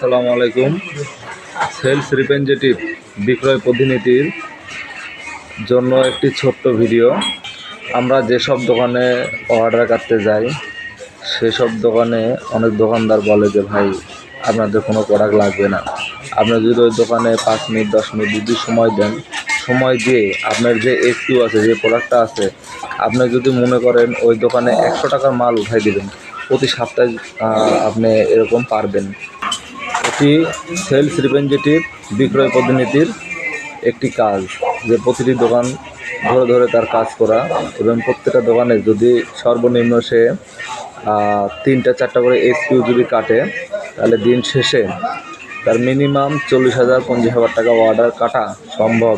আসসালামু আলাইকুম। Sales representative বিক্রয় প্রতিনিধির জন্য একটি ছোট্ট ভিডিও। আমরা যেসব দোকানে অর্ডার করতে যাই, সেসব দোকানে অনেক দোকানদার বলে যে, ভাই, আপনাদের কোনো প্রোডাক্ট লাগবে না। আপনি যদি ওই দোকানে পাঁচ মিনিট, দশ মিনিট যদি সময় দেন, সময় দিয়ে আপনার যে এসকিউ আছে, যে প্রোডাক্টটা আছে, আপনি যদি মনে করেন ওই দোকানে একশো টাকার মাল উঠাই দিবেন, প্রতি সপ্তাহে আপনি এরকম পারবেন। এটি সেলস রিপ্রেজেন্টেটিভ বিক্রয় প্রতিনিধির একটি কাজ যে প্রতিটি দোকান ধরে ধরে তার কাজ করা এবং প্রত্যেকটা দোকানে যদি সর্বনিম্ন সে তিনটা চারটা করে এসকিউ যদি কাটে, তাহলে দিন শেষে তার মিনিমাম চল্লিশ হাজার, পঞ্চাশ হাজার টাকা অর্ডার কাটা সম্ভব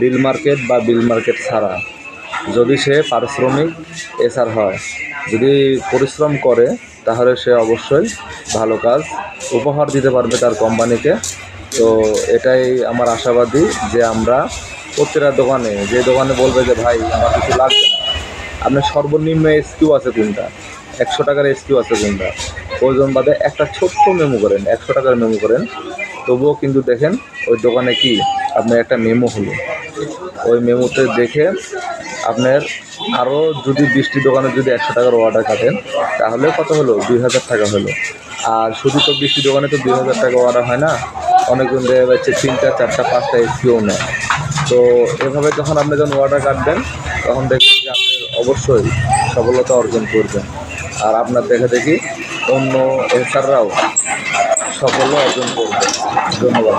বিল মার্কেট বা বিল মার্কেট ছাড়া। যদি সে পারিশ্রমিক এসার হয় যদি পরিশ্রম করে, তাহলে সে অবশ্যই ভালো কাজ উপহার দিতে পারবে তার কোম্পানিকে। তো এটাই আমার আশাবাদী যে আমরা প্রত্যেকটা দোকানে, যে দোকানে বলবে যে, ভাই, আমার কিছু লাগবে না। আপনার সর্বনিম্ন এসকিউ আছে কোনটা একশো টাকার এসকিউ আছে কোনটা প্রয়োজন বাদে একটা ছোট্ট মেমো করেন, একশো টাকার মেমো করেন। তবুও কিন্তু দেখেন ওই দোকানে কি, আপনার একটা মেমো হলো। ওই মেমোতে দেখে আপনার আরও যদি বৃষ্টি দোকানে যদি একশো টাকার অর্ডার কাটেন, তাহলে কত হলো? দুই হাজার টাকা হলো। আর শুধু তো বৃষ্টি দোকানে তো দুই হাজার টাকা অর্ডার হয় না, অনেকজন দেখা যাচ্ছে তিনটা, চারটা, পাঁচটা এসপিও নেয়। তো এভাবে যখন আপনি যখন অর্ডার কাটবেন, তখন দেখবেন যে আপনি অবশ্যই সফলতা অর্জন করবেন। আর আপনার দেখে দেখি অন্য এসাররাও সাফল্য অর্জন করবে ধন্যবাদ